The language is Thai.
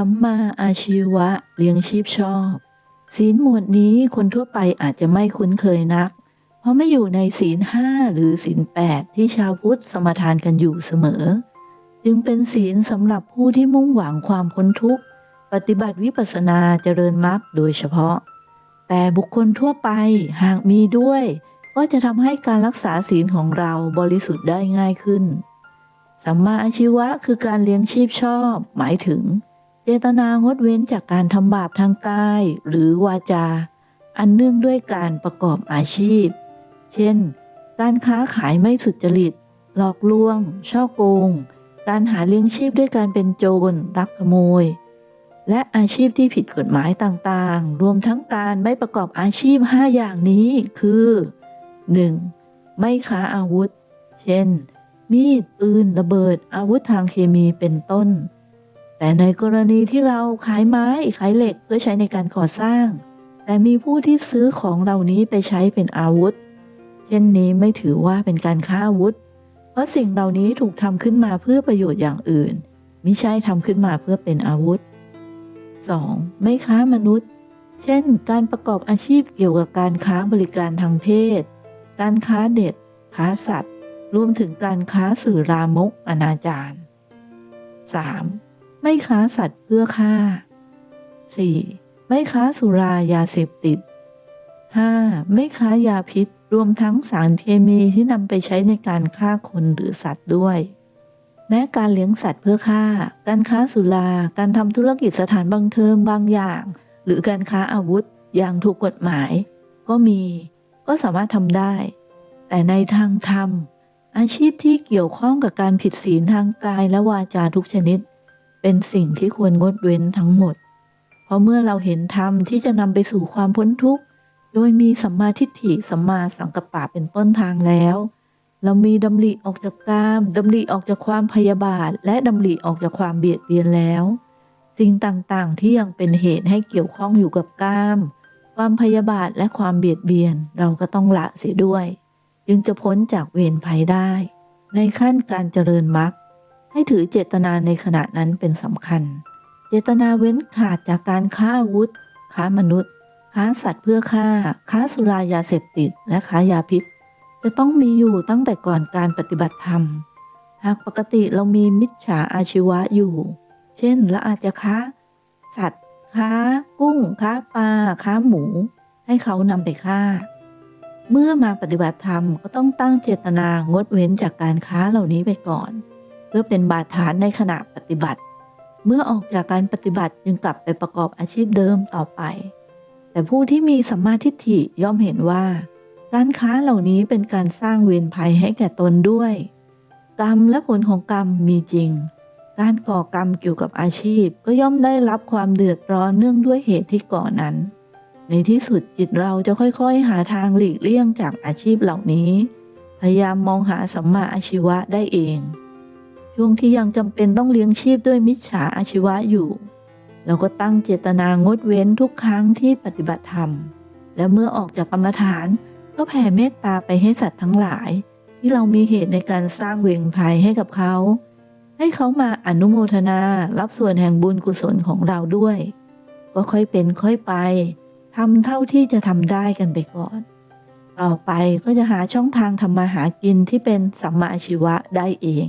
สัมมาอาชีวะเลี้ยงชีพชอบ ศีลหมวดนี้คนทั่วไปอาจจะไม่คุ้นเคยนัก เพราะไม่อยู่ในศีลห้าหรือศีลแปดที่ชาวพุทธสมทานกันอยู่เสมอ จึงเป็นศีลสำหรับผู้ที่มุ่งหวังความพ้นทุกข์ ปฏิบัติวิปัสสนาเจริญมรรคโดยเฉพาะ แต่บุคคลทั่วไปหากมีด้วย ก็จะทำให้การรักษาศีลของเราบริสุทธิ์ได้ง่ายขึ้นสัมมาอาชีวะคือการเลี้ยงชีพชอบ หมายถึง เจตนางดเว้นจากการทำบาปทางกาย หรือวาจา อันเนื่องด้วยการประกอบอาชีพ เช่น การค้าขายไม่สุจริต หลอกลวง ช่อโกง การหาเลี้ยงชีพด้วยการเป็นโจรลักขโมย และอาชีพที่ผิดกฎหมายต่างๆ รวมทั้งการไม่ประกอบอาชีพ 5 อย่างนี้คือ 1. ไม่ค้าอาวุธ เช่น มีด ปืน ระเบิด อาวุธทางเคมีเป็นต้น แต่ในกรณีที่เราขายไม้ขายเหล็กเพื่อใช้ในการก่อสร้าง แต่มีผู้ที่ซื้อของเหล่านี้ไปใช้เป็นอาวุธ เช่นนี้ไม่ถือว่าเป็นการค้าอาวุธ เพราะสิ่งเหล่านี้ถูกทำขึ้นมาเพื่อประโยชน์อย่างอื่นมิใช่ทำขึ้นมาเพื่อเป็นอาวุธ 2. ไม่ค้ามนุษย์ เช่น การประกอบอาชีพเกี่ยวกับการค้าบริการทางเพศ การค้าเด็กค้าสัตว์ รวมถึงการค้าสื่อรามกอนาจาร 3. ไม่ค้าสัตว์เพื่อฆ่า 4. ไม่ค้าสุรายาเสพติด 5. ไม่ค้ายาพิษ รวมทั้งสารเคมีที่นำไปใช้ในการฆ่าคนหรือสัตว์ด้วย แม้การเลี้ยงสัตว์เพื่อฆ่า การค้าสุรา การทำธุรกิจสถานบันเทิงบางอย่าง หรือการค้าอาวุธอย่างถูกกฎหมาย ก็มี ก็สามารถทำได้ แต่ในทางธรรมอาชีพที่เกี่ยวข้องกับการผิดศีลทางกายและวาจาทุกชนิด เป็นสิ่งที่ควรงดเว้นทั้งหมด เพราะเมื่อเราเห็นธรรมที่จะนำไปสู่ความพ้นทุกข์ โดยมีสัมมาทิฏฐิสัมมาสังกัปปะเป็นต้นทางแล้ว เรามีดำริออกจากกามดำริออกจากความพยาบาท และดำริออกจากความเบียดเบียนแล้ว สิ่งต่างๆ ที่ยังเป็นเหตุให้เกี่ยวข้องอยู่กับกาม ความพยาบาทและความเบียดเบียนเราก็ต้องละเสียด้วย จึงจะพ้นจากเวรภัยได้ ในขั้นการเจริญมรรค ให้ถือเจตนาในขณะนั้นเป็นสำคัญ เจตนาเว้นขาดจากการค้าอาวุธ ค้ามนุษย์ ค้าสัตว์เพื่อฆ่า ค้าสุรายาเสพติด และค้ายาพิษ จะต้องมีอยู่ตั้งแต่ก่อนการปฏิบัติธรรม หากปกติเรามีมิจฉาอาชีวะอยู่ เช่นเราอาจจะค้า สัตว์ ค้า กุ้ง ค้าปลา ค้าหมู ให้เขานำไปฆ่า เมื่อมาปฏิบัติธรรมก็ต้องตั้งเจตนางดเว้นจากการค้าเหล่านี้ไปก่อน พื่อเป็นบาดฐานในขณะปฏิบัติ เมื่อออกจากการปฏิบัติจึงกลับไปประกอบอาชีพเดิมต่อไป แต่ผู้ที่มีสัมมาทิฏฐิย่อมเห็นว่า การค้าเหล่านี้เป็นการสร้างเวรภัยให้แก่ตนด้วย กรรมและผลของกรรมมีจริง การก่อกรรมเกี่ยวกับอาชีพก็ย่อมได้รับความเดือดร้อนเนื่องด้วยเหตุที่ก่อนั้น ในที่สุดจิตเราจะค่อยๆ หาทางหลีกเลี่ยงจากอาชีพเหล่านี้ พยายามมองหาสัมมาอาชีวะได้เอง ช่วงที่ยังจำเป็นต้องเลี้ยงชีพด้วยมิจฉาอาชีวะอยู่ เราก็ตั้งเจตนางดเว้นทุกครั้งที่ปฏิบัติธรรม และเมื่อออกจากกรรมฐานก็แผ่เมตตาไปให้สัตว์ทั้งหลาย ที่เรามีเหตุในการสร้างเวรภัยให้กับเขา ให้เขามาอนุโมทนารับส่วนแห่งบุญกุศลของเราด้วย ก็ค่อยเป็นค่อยไปทำเท่าที่จะทำได้กันไปก่อน ต่อไปก็จะหาช่องทางทำมาหากินที่เป็นสัมมาอาชีวะได้เอง